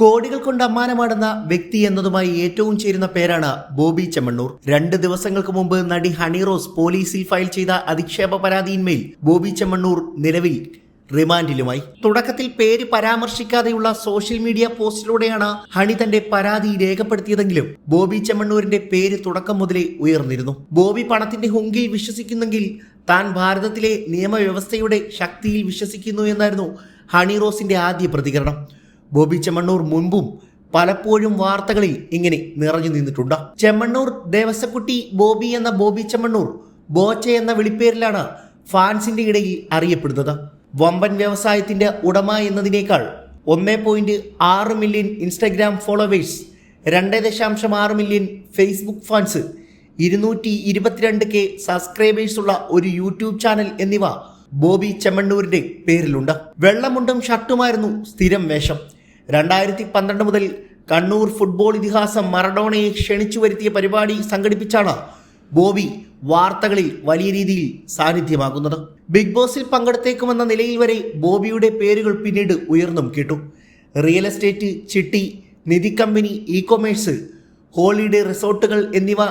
കോടികൾ കൊണ്ട് അമ്മാനമാടുന്ന വ്യക്തി എന്നതുമായി ഏറ്റവും ചേരുന്ന പേരാണ് ബോബി ചെമ്മണ്ണൂർ. രണ്ട് ദിവസങ്ങൾക്ക് മുമ്പ് നടി ഹണി റോസ് പോലീസിൽ ഫയൽ ചെയ്ത അധിക്ഷേപ പരാതിയിന്മേൽ ബോബി ചെമ്മണ്ണൂർ നിലവിൽ റിമാൻഡിലുമായി. തുടക്കത്തിൽ പേര് പരാമർശിക്കാതെയുള്ള സോഷ്യൽ മീഡിയ പോസ്റ്റിലൂടെയാണ് ഹണി തന്റെ പരാതി രേഖപ്പെടുത്തിയതെങ്കിലും ബോബി ചെമ്മണ്ണൂരിന്റെ പേര് തുടക്കം മുതലേ ഉയർന്നിരുന്നു. ബോബി പണത്തിന്റെ ഹുങ്കിൽ വിശ്വസിക്കുന്നെങ്കിൽ താൻ ഭാരതത്തിലെ നിയമവ്യവസ്ഥയുടെ ശക്തിയിൽ വിശ്വസിക്കുന്നു എന്നായിരുന്നു ഹണി റോസിന്റെ ആദ്യ പ്രതികരണം. ബോബി ചെമ്മണ്ണൂർ മുൻപും പലപ്പോഴും വാർത്തകളിൽ ഇങ്ങനെ നിറഞ്ഞു നിന്നിട്ടുണ്ട്. ചെമ്മണ്ണൂർ ദേവസ്വക്കുട്ടി ബോബി എന്ന ബോബി ചെമ്മണ്ണൂർ ബോച്ച എന്ന വിളിപ്പേരിലാണ് ഫാൻസിന്റെ ഇടയിൽ അറിയപ്പെടുന്നത്. വമ്പൻ വ്യവസായത്തിന്റെ ഉടമ എന്നതിനേക്കാൾ ഒന്നേ പോയിന്റ് ആറ് മില്യൺ ഇൻസ്റ്റഗ്രാം ഫോളോവേഴ്സ് രണ്ട് ദശാംശം ആറ് മില്യൺ ഫേസ്ബുക്ക് ഫാൻസ് ഇരുന്നൂറ്റി ഇരുപത്തിരണ്ട് കെ സബ്സ്ക്രൈബേഴ്സ് ഉള്ള ഒരു യൂട്യൂബ് ചാനൽ എന്നിവ ബോബി ചെമ്മണ്ണൂരിന്റെ പേരിലുണ്ട്. വെള്ളമുണ്ടും ഷർട്ടുമായിരുന്നു സ്ഥിരം വേഷം. രണ്ടായിരത്തി പന്ത്രണ്ട് മുതൽ കണ്ണൂർ ഫുട്ബോൾ ഇതിഹാസം മറഡോണയെ ക്ഷണിച്ചു വരുത്തിയ പരിപാടി സംഘടിപ്പിച്ചാണ് ബോബി വാർത്തകളിൽ വലിയ രീതിയിൽ സാന്നിധ്യമാകുന്നത്. ബിഗ് ബോസിൽ പങ്കെടുത്തേക്കുമെന്ന നിലയിൽ വരെ ബോബിയുടെ പേരുകൾ പിന്നീട് ഉയർന്നും കേട്ടു. റിയൽ എസ്റ്റേറ്റ് ചിട്ടി നിധി കമ്പനി ഇ കൊമേഴ്സ് ഹോളിഡേ റിസോർട്ടുകൾ എന്നിവ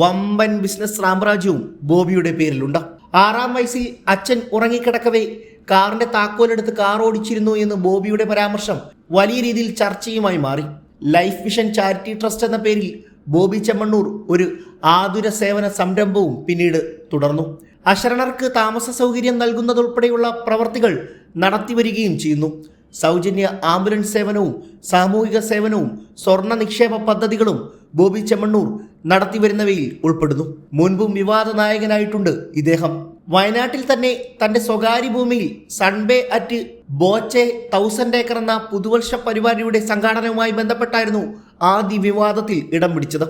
വമ്പൻ ബിസിനസ് സാമ്രാജ്യവും ബോബിയുടെ പേരിലുണ്ട്. ആറാം വയസ്സിൽ അച്ഛൻ ഉറങ്ങിക്കിടക്കവേ കാറിന്റെ താക്കോലെടുത്ത് കാർ ഓടിച്ചിരുന്നു എന്ന് ബോബിയുടെ പരാമർശം വലിയ രീതിയിൽ ചർച്ചയുമായി മാറി. ലൈഫ് മിഷൻ ചാരിറ്റി ട്രസ്റ്റ് എന്ന പേരിൽ ബോബി ചെമ്മണ്ണൂർ ഒരു ആതുര സേവന സംരംഭവും പിന്നീട് തുടർന്നു. അശരണർക്ക് താമസ സൗകര്യം നൽകുന്നതുൾപ്പെടെയുള്ള പ്രവർത്തികൾ നടത്തിവരികയും ചെയ്യുന്നു. സൗജന്യ ആംബുലൻസ് സേവനവും സാമൂഹിക സേവനവും സ്വർണ നിക്ഷേപ പദ്ധതികളും ബോബി ചെമ്മണ്ണൂർ നടത്തിവരുന്നവയിൽ ഉൾപ്പെടുന്നു. മുൻപും വിവാദ നായകനായിട്ടുണ്ട് ഇദ്ദേഹം. വയനാട്ടിൽ തന്നെ തന്റെ സ്വകാര്യ ഭൂമിയിൽ sunburn at Boche thousand acre എന്ന പുതുവർഷ പരിപാടിയുടെ സംഘാടനവുമായി ബന്ധപ്പെട്ടായിരുന്നു ആദ്യ വിവാദത്തിൽ ഇടം പിടിച്ചത്.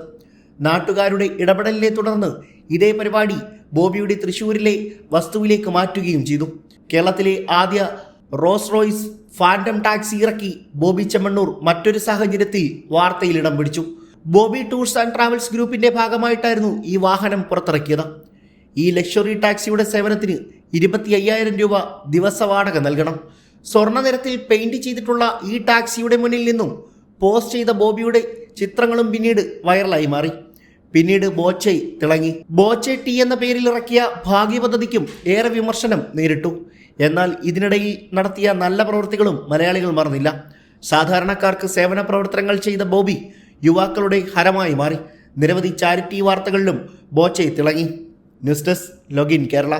നാട്ടുകാരുടെ ഇടപെടലിനെ തുടർന്ന് ഇതേ പരിപാടി ബോബിയുടെ തൃശൂരിലെ വസ്തുവിലേക്ക് മാറ്റുകയും ചെയ്തു. കേരളത്തിലെ ആദ്യ റോസ് റോയ്സ് ഫാൻഡം ടാക്സി ഇറക്കി ബോബി ചെമ്മണ്ണൂർ മറ്റൊരു സാഹചര്യത്തിൽ വാർത്തയിൽ ഇടം പിടിച്ചു. ബോബി ടൂർസ് ആൻഡ് ട്രാവൽസ് ഗ്രൂപ്പിന്റെ ഭാഗമായിട്ടായിരുന്നു ഈ വാഹനം പുറത്തിറക്കിയത്. ഈ ലക്ഷറി ടാക്സിയുടെ സേവനത്തിന് ഇരുപത്തി അയ്യായിരം രൂപ ദിവസ വാടക നൽകണം. സ്വർണ നിറത്തിൽ പെയിന്റ് ചെയ്തിട്ടുള്ള ഈ ടാക്സിയുടെ മുന്നിൽ നിന്നും പോസ്റ്റ് ചെയ്ത ബോബിയുടെ ചിത്രങ്ങളും പിന്നീട് വൈറലായി മാറി. പിന്നീട് ബോച്ചെ തിളങ്ങി. ബോച്ചെ ടി എന്ന പേരിൽ ഇറക്കിയ ഭാഗ്യ പദ്ധതിക്കും ഏറെ വിമർശനം നേരിട്ടു. എന്നാൽ ഇതിനിടയിൽ നടത്തിയ നല്ല പ്രവൃത്തികളും മലയാളികൾ മറന്നില്ല. സാധാരണക്കാർക്ക് സേവന പ്രവർത്തനങ്ങൾ ചെയ്ത ബോബി യുവാക്കളുടെ ഹരമായി മാറി. നിരവധി ചാരിറ്റി വാർത്തകളിലും ബോച്ചെ തിളങ്ങി. News desk login Kerala.